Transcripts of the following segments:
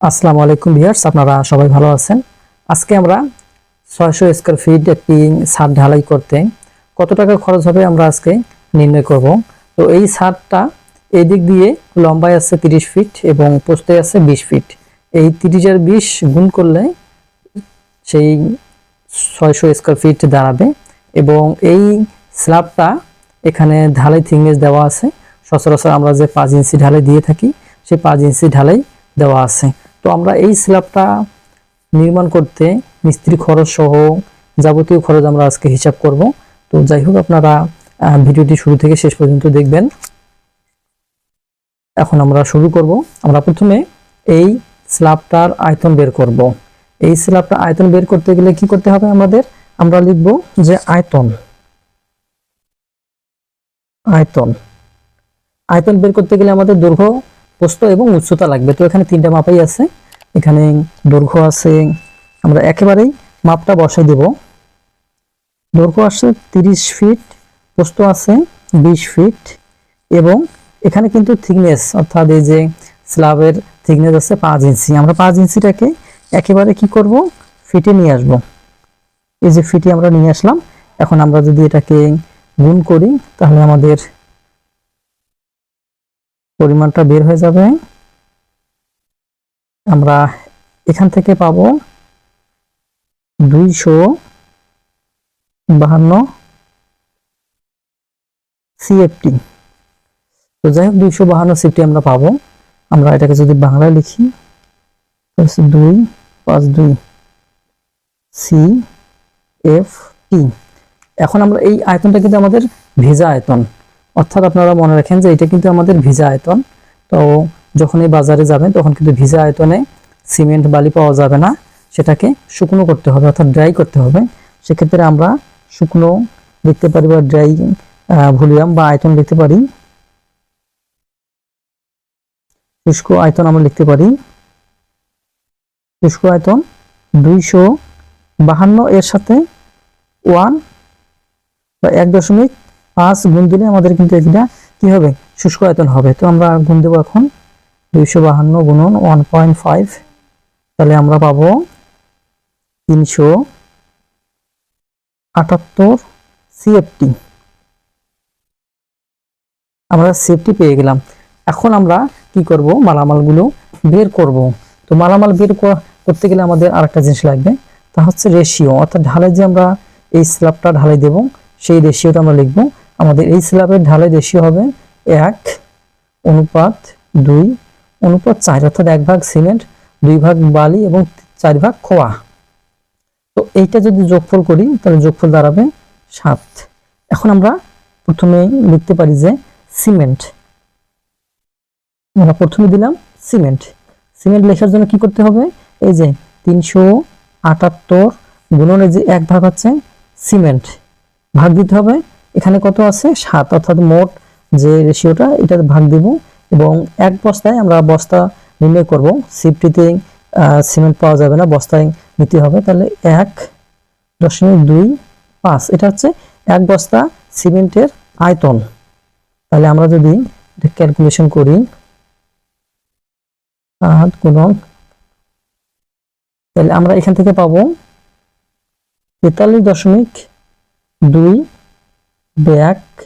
আসসালামু আলাইকুম ভিউয়ার্স, আপনারা সবাই ভালো আছেন? আজকে আমরা ছয়শো স্কোয়ার ফিট একটি ছাদ ঢালাই করতে কত টাকা খরচ হবে আমরা আজকে নির্ণয় করব। তো এই ছাদটা এই দিক দিয়ে লম্বায় আছে তিরিশ ফিট এবং পোস্টে আছে বিশ ফিট এই তিরিশ আর বিশ গুণ করলে সেই ছয়শো স্কোয়ার ফিট দাঁড়াবে এবং এই স্ল্যাবটা এখানে ঢালাই থিকনেস দেওয়া আছে। সচরাচর আমরা যে পাঁচ ইঞ্চি ঢালাই দিয়ে থাকি, সেই পাঁচ ইঞ্চি ঢালাই দেওয়া আছে। তো আমরা এই স্ল্যাবটা নির্মাণ করতে মিস্ত্রি খরচ সহ যাবতীয় খরচ আমরা আজকে হিসাব করব। তো যাই হোক, আপনারা ভিডিওটি শুরু থেকে শেষ পর্যন্ত দেখবেন। এখন আমরা শুরু করব। আমরা প্রথমে এই স্ল্যাবটার আয়তন বের করব। এই স্ল্যাবটার আয়তন বের করতে গেলে কি করতে হবে আমাদের? আমরা লিখব যে আয়তন। আয়তন। আয়তন বের করতে গেলে আমাদের দৈর্ঘ্য প্রস্থ এবং উচ্চতা লাগবে। তো এখানে তিনটা মাপাই আছে। এখানে দৈর্ঘ্য আছে, আমরা একেবারেই মাপটা বসাই দেব। দৈর্ঘ্য আছে তিরিশ ফিট প্রস্থ আছে বিশ ফিট এবং এখানে কিন্তু থিকনেস অর্থাৎ এই যে স্ল্যাবের থিকনেস আছে পাঁচ ইঞ্চি। আমরা পাঁচ ইঞ্চিটাকে একেবারে কি করব? ফিটে নিয়ে আসব। এই যে ফিটে আমরা নিয়ে আসলাম। এখন আমরা যদি এটাকে গুণ করি, তাহলে আমাদের পরিমাণটা বের হয়ে যাবে। আমরা এখান থেকে পাবো দুইশো বাহান্ন সিএফটি তো যাই হোক, দুইশো বাহান্ন সিএফটি আমরা পাবো। আমরা এটাকে যদি বাংলায় লিখি দুই পাঁচ দুই সি এফ টি এখন আমরা এই আয়তনটা কিন্তু আমাদের ভেজা আয়তন। অর্থাৎ আপনারা মনে রাখেন যে এটা কিন্তু আমাদের ভিজা আয়তন। তো যখন এই বাজারে যাবেন, তখন কিন্তু ভিজা আয়তনে সিমেন্ট, বালি পাওয়া যাবে না। সেটাকে শুকনো করতে হবে, অর্থাৎ ড্রাই করতে হবে। সেক্ষেত্রে আমরা শুকনো লিখতে পারি বা ড্রাই ভলিউম বা আয়তন লিখতে পারি। শুষ্ক আয়তন আমরা লিখতে পারি। শুষ্ক আয়তন দুইশো বাহান্ন এর সাথে ওয়ান বা এক দশমিক পাঁচ গুণ দিলে আমাদের কিন্তু এটা কি হবে? শুষ্ক আয়তন হবে। তো আমরা গুণ দেবো এখন দুইশো বাহান্ন গুণন ওয়ান পয়েন্ট ফাইভ তাহলে আমরা পাবো তিনশো আটাত্তর সিএফটি আমরা সেফটি পেয়ে গেলাম। এখন আমরা কি করব? মালামালগুলো বের করব। তো মালামাল বের করা- করতে গেলে আমাদের আরেকটা জিনিস লাগবে। তা হচ্ছে রেশিও অর্থাৎ ঢালাই যে আমরা এই স্ল্যাবটা ঢালাই দেব, সেই রেশিওটা আমরা লিখব। আমাদের এই স্ল্যাবের ঢালাই রেশিও হবে। এক, অনুপাত দুই, অনুপাত চার, অর্থাৎ এক ভাগ সিমেন্ট, দুই ভাগ বালি এবং চার ভাগ খোয়া। তো এইটা যদি যোগফল করি, তাহলে যোগফল দাঁড়াবে সাত। এখন আমরা প্রথমে লিখতে পারি যে সিমেন্ট। আমরা প্রথমে দিলাম সিমেন্ট। সিমেন্ট লেখার জন্য কি করতে হবে? এই যে তিনশো আটাত্তর গুণনের যে এক ভাগ হচ্ছে সিমেন্ট, ভাগ দিতে হবে এখানে কত আছে? সাত। অর্থাৎ মোট যে রেশিওটা এটা ভাগ দিব এবং এক বস্তায় আমরা বস্তা নির্ণয় করব। সিফটিতে সিমেন্ট পাওয়া যাবে না, বস্তায় নিতে হবে। তাহলে এক দশমিক দুই পাঁচ। এটা হচ্ছে এক বস্তা সিমেন্টের আয়তন। তাহলে আমরা যদি ক্যালকুলেশন করি তাহলে আমরা এখান থেকে পাবো তেতাল্লিশ দশমিক দুই ব্যাগ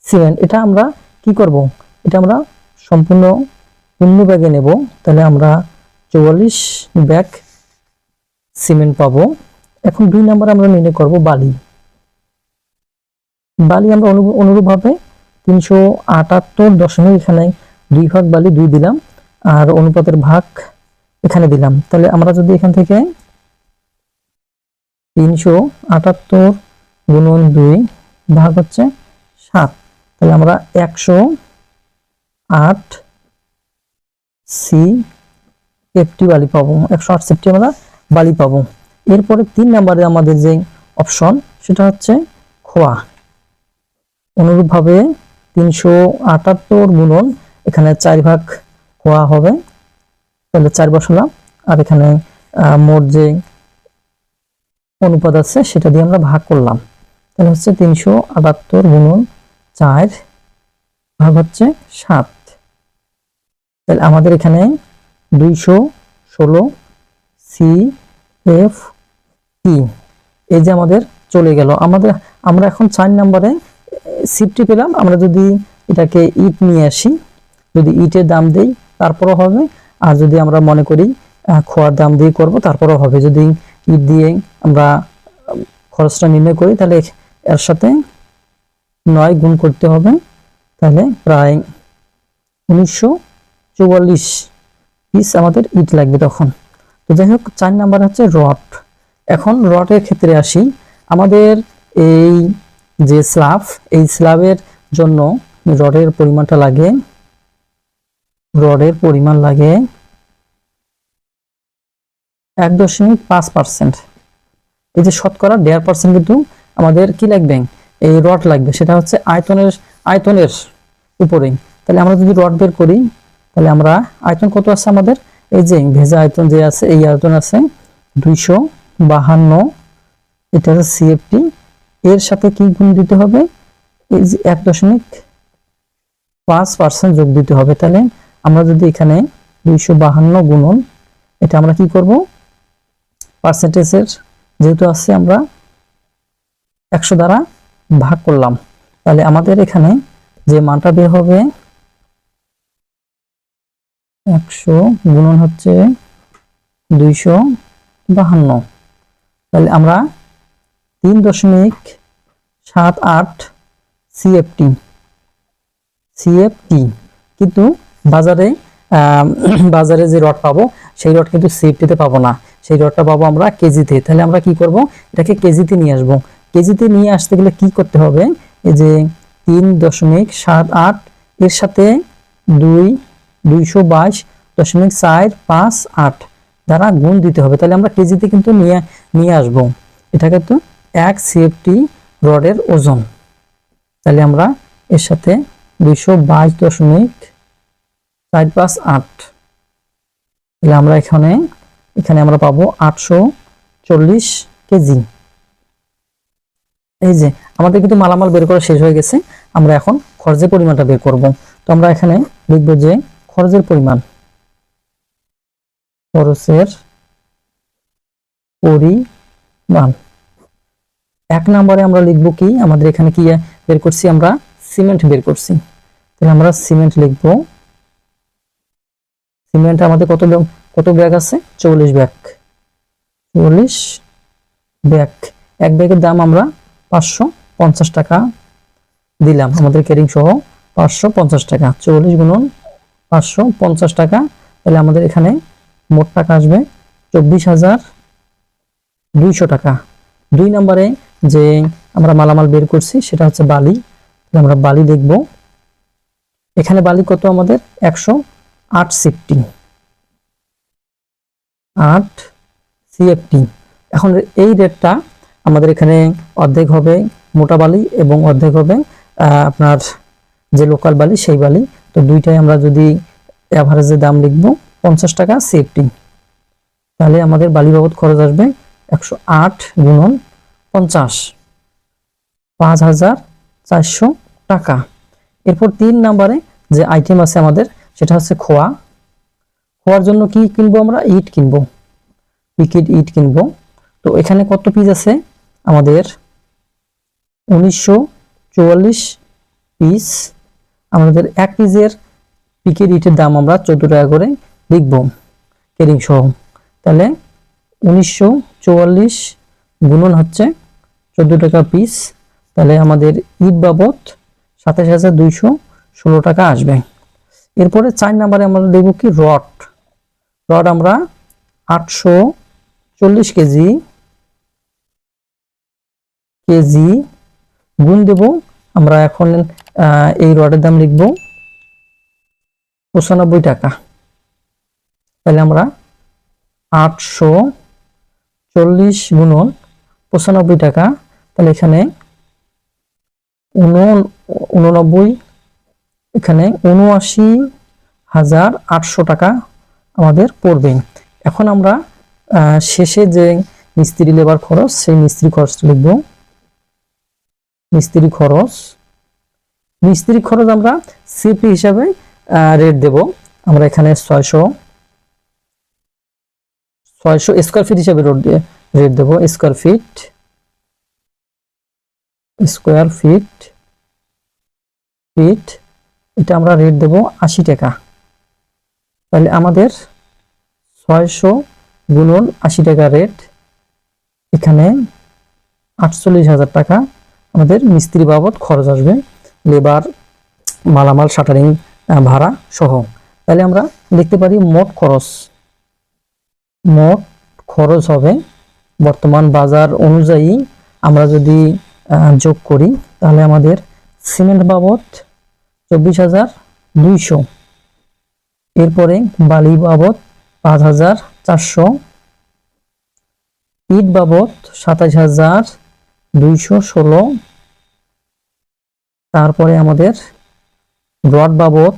সিমেন্ট, এটা আমরা কি করব? এটা আমরা সম্পূর্ণ পূর্ণ ব্যাগে নেব। তাহলে আমরা চুয়াল্লিশ ব্যাগ সিমেন্ট পাবো। এখন দুই নম্বর আমরা নির্ণয় করব বালি। বালি আমরা অনু- অনুরূপভাবে তিনশো আটাত্তর দশমিক এখানে দুই ভাগ বালি দুই দিলাম, আর অনুপাতের ভাগ এখানে দিলাম। তাহলে আমরা যদি এখান থেকে তিনশো আটাত্তর গুণন দুই ভাগ হচ্ছে সাত। তাহলে আমরা একশো আট সি এফটি বালি পাবো, একশো আট সিফটি আমরা বালি পাবো। এরপরে তিন নম্বরে আমাদের যে অপশন সেটা হচ্ছে খোয়া। অনুরূপভাবে তিনশো আটাত্তর গুণন এখানে চার ভাগ খোয়া হবে, তাহলে চার বসালাম। আর এখানে মোট যে অনুপাত আছে, সেটা দিয়ে আমরা ভাগ করলাম। তাহলে হচ্ছে তিনশো আটাত্তর গুণন চার ভাগ হচ্ছে সাত। তাহলে আমাদের এখানে দুইশো ষোলো সি এফ ই এই যে আমাদের চলে গেল। আমাদের, আমরা এখন চার নম্বরে সিফটি পেলাম। আমরা যদি এটাকে ইট নিয়ে আসি, যদি ইটের দাম দেই, তারপরও হবে। আর যদি আমরা মনে করি খোয়ার দাম দিয়ে করব, তারপরও হবে। যদি ইট দিয়ে আমরা খরচটা নির্ণয় করি, তাহলে এর সাথে নয় গুণ করতে হবে, তাহলে প্রায় উনিশশো চুয়াল্লিশ পিস আমাদের ইট লাগবে তখন। তো যাই হোক, চার নাম্বার হচ্ছে রড এখন রডের ক্ষেত্রে আসি। আমাদের এই যে স্ল্যাব এই স্ল্যাবের জন্য রডের পরিমাণটা লাগে রডের পরিমাণ লাগে এক দশমিক পাঁচ পার্সেন্ট এই যে শতকরা দেড় পার্সেন্ট কিন্তু আমাদের কি লাগবে? এই রড লাগবে, সেটা হচ্ছে আয়তনের আয়তনের উপরে। তাহলে আমরা যদি রড বের করি, তাহলে আমরা আয়তন কত আছে আমাদের? এই যে ভেজা আয়তন যে আছে, এই আয়তন আছে দুইশো বাহান্ন। এটা হচ্ছে সিএফটি এর সাথে কি গুণ দিতে হবে? এই যে এক দশমিক পাঁচ পার্সেন্ট যোগ দিতে হবে। তাহলে আমরা যদি এখানে দুইশো বাহান্ন গুণন, এটা আমরা কি করব? পার্সেন্টেজের যেহেতু আছে আমরা একশো দ্বারা ভাগ করলাম। তাহলে আমাদের এখানে যে মানটা বের হবে একশো গুণন হচ্ছে দুইশো বাহান্ন। তাহলে আমরা তিন দশমিক সাত আট সিএফটি সিএফটি কিন্তু বাজারে বাজারে যে রড পাবো, সেই রড কিন্তু সিএফটিতে পাবো না। সেই রডটা পাবো আমরা কেজিতে। তাহলে আমরা কি করব? এটাকে কেজিতে নিয়ে আসব। কেজিতে নিয়ে আসতে গেলে কি করতে হবে? এই যে তিন দশমিক সাত আট, এর সাথে দুই, দুইশো বাইশ দশমিক চার পাঁচ আট দ্বারা গুণ দিতে হবে। তাহলে আমরা কেজিতে কিন্তু নিয়ে নিয়ে আসব। এটা কিন্তু এক সিএফটি রডের ওজন। তাহলে আমরা এর সাথে দুইশো বাইশ দশমিক চার পাঁচ আট। তাহলে আমরা এখানে এখানে আমরা পাবো আটশো চল্লিশ কেজি। এই যে, আমাদের কিন্তু মালামাল বের করা শেষ হয়ে গেছে। আমরা এখন খরচের পরিমাণটা বের করব। তো আমরা এখানে লিখব যে খরচের পরিমাণ খরচের পরিমাণ। এক নম্বরে আমরা লিখব কি? আমাদের এখানে কি বের করছি? আমরা সিমেন্ট বের করছি। তাহলে আমরা সিমেন্ট লিখব। সিমেন্ট আমাদের কত কত ব্যাগ আছে? চল্লিশ ব্যাগ। চল্লিশ ব্যাগ। এক ব্যাগের দাম আমরা পাঁচশো পঞ্চাশ টাকা দিলাম। আমাদের ক্যারিং সহ পাঁচশো পঞ্চাশ টাকা, চল্লিশ গুণন পাঁচশো পঞ্চাশ টাকা। তাহলে আমাদের এখানে মোট টাকা আসবে চব্বিশ হাজার দুইশো টাকা। দুই নম্বরে যে আমরা মালামাল বের করছি, সেটা হচ্ছে বালি। আমরা বালি দেখব। এখানে বালি কত আমাদের? একশো আট সিফটি। আট সিএফটি। এখন এই রেটটা আমাদের এখানে অর্ধেক হবে মোটা বালি এবং অর্ধেক হবে আপনার যে লোকাল বালি সেই বালি। তো দুইটাই আমরা যদি অ্যাভারেজে দাম লিখব, পঞ্চাশ টাকা সিএফটি তাহলে আমাদের বালি বাবদ খরচ আসবে একশো আট গুণন পঞ্চাশ, পাঁচ হাজার চারশো টাকা। এরপর তিন নাম্বারে যে আইটেম আছে আমাদের, সেটা হচ্ছে খোয়া। খোয়ার জন্য কি কিনবো আমরা? ইট কিনবো। পিকেট ইট কিনবো। তো এখানে কত পিস আছে? আমাদের উনিশশো চুয়াল্লিশ পিস, আমাদের এক পিসের পিকেট ইটের দাম আমরা চোদ্দ টাকা করে লিখব কেরিং সহ। তাহলে উনিশশো চুয়াল্লিশ গুণন হচ্ছে চোদ্দ টাকা পিস, তাহলে আমাদের ইট বাবদ সাতাশ হাজার দুইশো ষোলো টাকা আসবে। এরপরে চার নাম্বারে আমরা দেবো কি রড। রড আমরা আটশো চল্লিশ কেজি কেজি গুণ দেব। আমরা এখন এই রডের দাম লিখব পঁচানব্বই টাকা। তাহলে আমরা আটশো চল্লিশ গুণন পঁচানব্বই টাকা, তাহলে এখানে উননব্বই, এখানে উনআশি হাজার আটশো টাকা আমাদের পড়বে। এখন আমরা শেষে যে মিস্ত্রি লেবার খরচ, সেই মিস্ত্রি খরচ লিখব। মিস্ত্রি খরচ। মিস্ত্রি খরচ আমরা সিপি হিসাবে রেট দেব। আমরা এখানে ছয়শো ছয়শো স্কোয়ার ফিট হিসাবে রোড রেট দেবো। Square feet square feet feet এটা আমরা রেট দেব আশি টাকা। তাহলে আমাদের ছয়শো গুণন আশি টাকা রেট এখানে আটচল্লিশ হাজার টাকা। আমাদের মিস্ত্রি বাবদ খরচ আসবে লেবার মালামাল শাটারিং ভাড়া সহ। তাহলে আমরা দেখতে পারি মোট খরচ। মোট খরচ হবে বর্তমান বাজার অনুযায়ী আমরা যদি যোগ করি, তাহলে আমাদের সিমেন্ট বাবদ চব্বিশ হাজার দুইশো। এরপরে বালি বাবদ পাঁচ হাজার চারশো। ইট বাবদ সাতাশ হাজার দুইশো ষোলো। তারপরে আমাদের রড বাবদ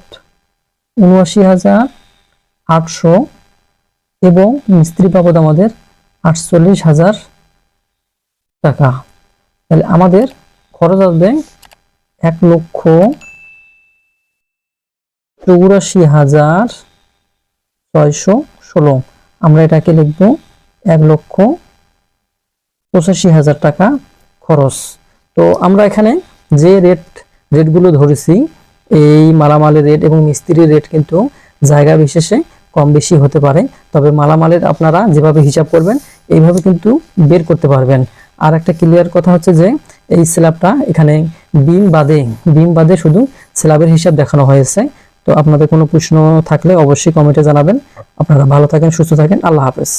উনআশি হাজার আটশো এবং মিস্ত্রি বাবদ আমাদের আটচল্লিশ হাজার টাকা। তাহলে আমাদের খরচ আসবে এক লক্ষ চৌরাশি হাজার ছয়শো ষোলো। আমরা এটাকে লিখব এক লক্ষ পঁচাশি হাজার টাকা। খরচ। তো আমরা এখানে যে রেট রেটগুলো ধরেছি, এই মালামালের রেট এবং মিস্ত্রির রেট কিন্তু জায়গা বিশেষে কম বেশি হতে পারে। তবে মালামালের আপনারা যেভাবে হিসাব করবেন, এইভাবে কিন্তু বের করতে পারবেন। আর একটা ক্লিয়ার কথা হচ্ছে যে, এই স্ল্যাবটা এখানে বিম বাদে বিম বাদে শুধু স্ল্যাবের হিসাব দেখানো হয়েছে। তো আপনাদের কোনো প্রশ্ন থাকলে অবশ্যই কমেন্টে জানাবেন। আপনারা ভালো থাকেন, সুস্থ থাকেন। আল্লাহ হাফেজ।